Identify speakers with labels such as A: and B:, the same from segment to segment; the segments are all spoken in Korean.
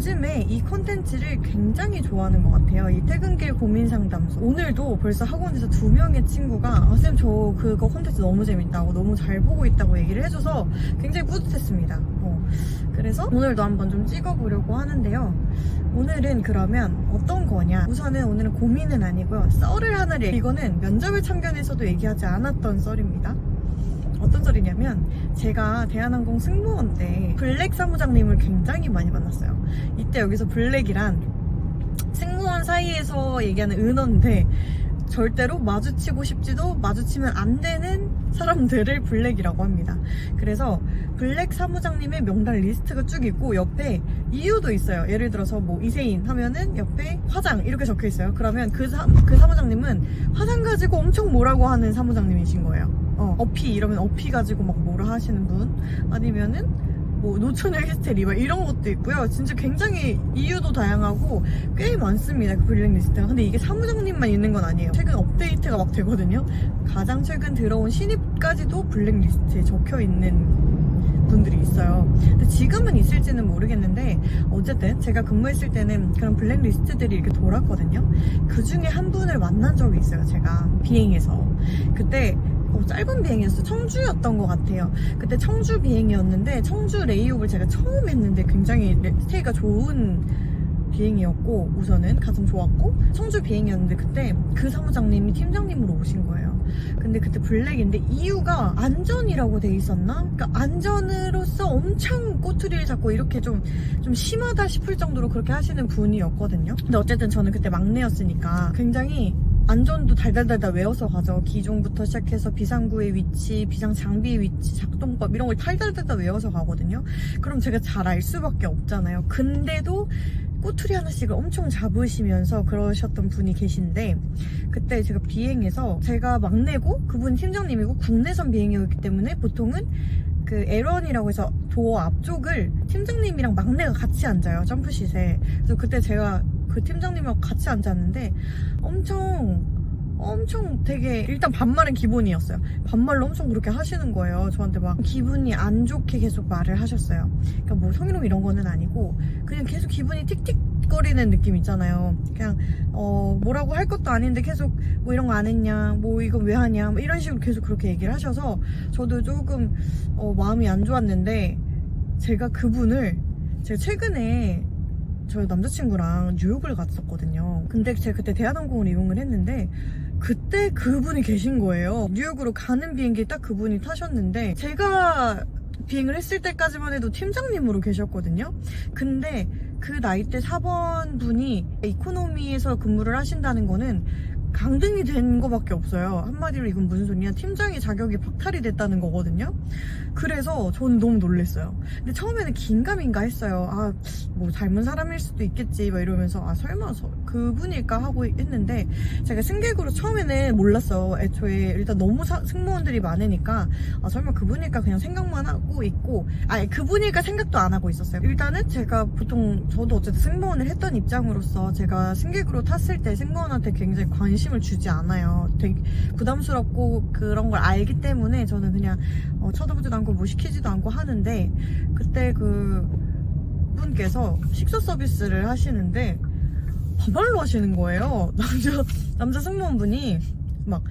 A: 요즘에 이 콘텐츠를 굉장히 좋아하는 것 같아요. 이 퇴근길 고민 상담소. 오늘도 벌써 학원에서 두 명의 친구가 아, 쌤, 저 그거 콘텐츠 너무 재밌다고 너무 잘 보고 있다고 얘기를 해줘서 굉장히 뿌듯했습니다. 어. 그래서 오늘도 한번 좀 찍어보려고 하는데요. 오늘은 그러면 어떤 거냐? 우선은 오늘은 고민은 아니고요. 썰을 하나를 이거는 면접을 참견에서도 얘기하지 않았던 썰입니다. 어떤 썰이냐면 제가 대한항공 승무원 때 블랙 사무장님을 굉장히 많이 만났어요. 이때 여기서 블랙이란 승무원 사이에서 얘기하는 은어인데 절대로 마주치고 싶지도 마주치면 안 되는 사람들을 블랙이라고 합니다. 그래서 블랙 사무장님의 명단 리스트가 쭉 있고 옆에 이유도 있어요. 예를 들어서 뭐 이세인 하면은 옆에 화장 이렇게 적혀 있어요. 그러면 그, 사, 그 사무장님은 화장 가지고 엄청 뭐라고 하는 사무장님이신 거예요. 어, 어피 이러면 어피 가지고 막 뭐라 하시는 분 아니면은 뭐 노천의 히스테리 막 이런 것도 있고요. 진짜 굉장히 이유도 다양하고 꽤 많습니다. 그 블랙리스트가. 근데 이게 사무장님만 있는 건 아니에요. 최근 업데이트가 막 되거든요. 가장 최근 들어온 신입까지도 블랙리스트에 적혀 있는 분들이 있어요. 근데 지금은 있을지는 모르겠는데 어쨌든 제가 근무했을 때는 그런 블랙리스트들이 이렇게 돌았거든요. 그 중에 한 분을 만난 적이 있어요. 제가 비행해서 그때 어, 짧은 비행이었어요. 청주였던 것 같아요. 그때 청주 비행이었는데 청주 레이옵을 제가 처음 했는데 굉장히 레- 스테이가 좋은 비행이었고 우선은 가장 좋았고 청주 비행이었는데 그때 그 사무장님이 팀장님으로 오신 거예요. 근데 그때 블랙인데 이유가 안전이라고 돼 있었나? 그러니까 안전으로서 엄청 꼬투리를 잡고 이렇게 좀 좀 심하다 싶을 정도로 그렇게 하시는 분이었거든요. 근데 어쨌든 저는 그때 막내였으니까 굉장히 안전도 달달달달 외워서 가죠. 기종부터 시작해서 비상구의 위치, 비상 장비의 위치, 작동법 이런 걸 달달달달 외워서 가거든요. 그럼 제가 잘 알 수밖에 없잖아요. 근데도 꼬투리 하나씩을 엄청 잡으시면서 그러셨던 분이 계신데 그때 제가 비행해서 제가 막내고 그분 팀장님이고 국내선 비행이었기 때문에 보통은 그 에런이라고 해서 도어 앞쪽을 팀장님이랑 막내가 같이 앉아요 점프시트에. 그래서 그때 제가 그 팀장님이랑 같이 앉았는데 엄청 엄청 되게 일단 반말은 기본이었어요. 반말로 엄청 그렇게 하시는 거예요. 저한테 막 기분이 안 좋게 계속 말을 하셨어요. 그러니까 뭐 성희롱 이런 거는 아니고 그냥 계속 기분이 틱틱 거리는 느낌 있잖아요 그냥 어 뭐라고 할 것도 아닌데 계속 뭐 이런 거 안 했냐 뭐 이거 왜 하냐 뭐 이런 식으로 계속 그렇게 얘기를 하셔서 저도 조금 어, 마음이 안 좋았는데 제가 그분을 제가 최근에 저희 남자친구랑 뉴욕을 갔었거든요. 근데 제가 그때 대한항공을 이용을 했는데 그때 그분이 계신 거예요. 뉴욕으로 가는 비행기 딱 그분이 타셨는데 제가 비행을 했을 때까지만 해도 팀장님으로 계셨거든요. 근데 그 나이대 4번 분이 이코노미에서 근무를 하신다는 거는 강등이 된 거밖에 없어요. 한마디로 이건 무슨 소리냐? 팀장의 자격이 박탈이 됐다는 거거든요. 그래서 저는 너무 놀랬어요. 근데 처음에는 긴가민가 했어요. 아, 뭐 닮은 사람일 수도 있겠지. 막 이러면서 아, 설마 서, 그분일까 하고 했는데 제가 승객으로 처음에는 몰랐어요. 애초에 일단 너무 사- 승무원들이 많으니까 아, 설마 그분일까 그냥 생각만 하고 있고 아니 그분일까 생각도 안 하고 있었어요. 일단은 제가 보통 저도 어쨌든 승무원을 했던 입장으로서 제가 승객으로 탔을 때 승무원한테 굉장히 관심을 주지 않아요. 되게 부담스럽고 그런 걸 알기 때문에 저는 그냥 어, 쳐다보지도 않고 뭐 시키지도 않고 하는데 그때 그 분께서 식사 서비스를 하시는데 반말로 하시는 거예요. 남자 남자 승무원분이 막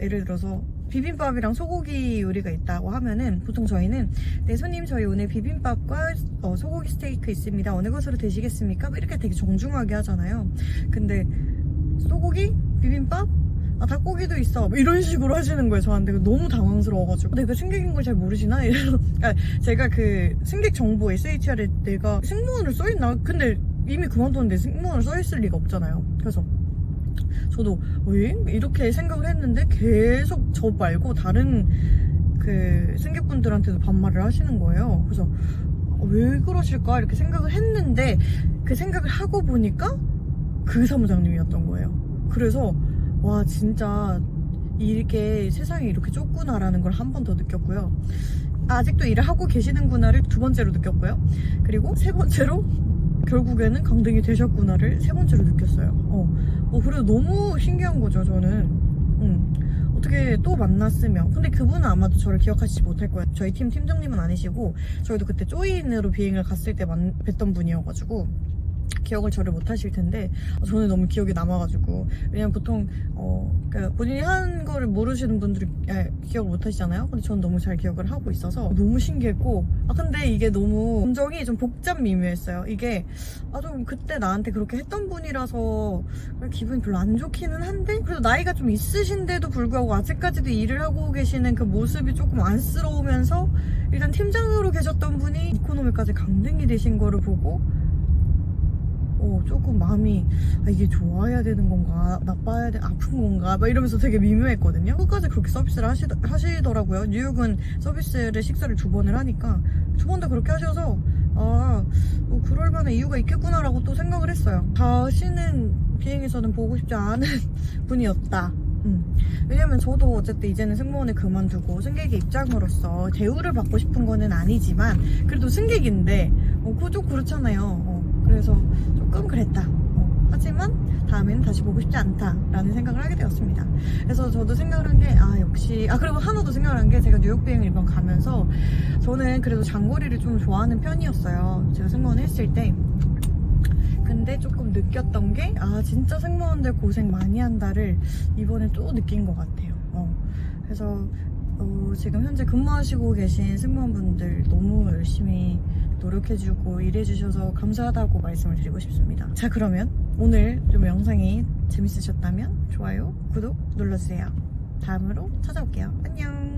A: 예를 들어서 비빔밥이랑 소고기 요리가 있다고 하면은 보통 저희는 네 손님 저희 오늘 비빔밥과 어, 소고기 스테이크 있습니다. 어느 것으로 드시겠습니까? 뭐 이렇게 되게 정중하게 하잖아요. 근데 소고기 비빔밥 아 닭고기도 있어 뭐 이런 식으로 하시는 거예요 저한테 너무 당황스러워가지고 내가 승객인 걸 잘 모르시나 이래서 그러니까 제가 그 승객 정보 SHR에 내가 승무원을 써있나 근데 이미 그만뒀는데 승무원을 써있을 리가 없잖아요. 그래서 저도 왜 이렇게 생각을 했는데 계속 저 말고 다른 그 승객분들한테도 반말을 하시는 거예요. 그래서 어, 왜 그러실까? 이렇게 생각을 했는데 그 생각을 하고 보니까 그 사무장님이었던 거예요. 그래서 와 진짜 이렇게 세상이 이렇게 좁구나라는 걸 한 번 더 느꼈고요. 아직도 일을 하고 계시는구나를 두 번째로 느꼈고요. 그리고 세 번째로 결국에는 강등이 되셨구나를 세 번째로 느꼈어요. 어, 어 그래도 너무 신기한 거죠 저는. 음. 어떻게 또 만났으면. 근데 그분은 아마도 저를 기억하시지 못할 거예요. 저희 팀 팀장님은 아니시고 저희도 그때 조인으로 비행을 갔을 때 만, 뵀던 분이어가지고 기억을 저를 못 하실 텐데 어, 저는 너무 기억에 남아가지고. 왜냐면 보통 어 그러니까 본인이 한 거를 모르시는 분들이 예, 기억을 못 하시잖아요? 근데 저는 너무 잘 기억을 하고 있어서 너무 신기했고 아 근데 이게 너무 감정이 좀 복잡 미묘했어요. 이게 아 좀 그때 나한테 그렇게 했던 분이라서 기분이 별로 안 좋기는 한데 그래도 나이가 좀 있으신데도 불구하고 아직까지도 일을 하고 계시는 그 모습이 조금 안쓰러우면서 일단 팀장으로 계셨던 분이 이코노미까지 강등이 되신 거를 보고 어, 조금 마음이 아, 이게 좋아야 되는 건가? 나빠야 돼 아픈 건가? 막 이러면서 되게 미묘했거든요. 끝까지 그렇게 서비스를 하시, 하시더라고요. 뉴욕은 서비스를 식사를 두 번을 하니까 두번다 그렇게 하셔서 아 뭐 그럴 만한 이유가 있겠구나라고 또 생각을 했어요. 다시는 비행에서는 보고 싶지 않은 분이었다. 음. 왜냐면 저도 어쨌든 이제는 승무원을 그만두고 승객의 입장으로서 대우를 받고 싶은 거는 아니지만 그래도 승객인데 어, 그거 좀 그렇잖아요. 어, 그래서 조금 그랬다. 어, 하지만 다음에는 다시 보고 싶지 않다라는 생각을 하게 되었습니다. 그래서 저도 생각을 한 게 아 역시 아 그리고 하나 더 생각을 한 게 제가 뉴욕 비행을 이번 가면서 저는 그래도 장거리를 좀 좋아하는 편이었어요. 제가 승무원 했을 때. 근데 조금 느꼈던 게 아 진짜 승무원들 고생 많이 한다를 이번에 또 느낀 것 같아요. 어, 그래서 어, 지금 현재 근무하시고 계신 승무원분들 너무 열심히 노력해주고 일해주셔서 감사하다고 말씀을 드리고 싶습니다. 자 그러면 오늘 좀 영상이 재밌으셨다면 좋아요, 구독 눌러주세요. 다음으로 찾아올게요. 안녕.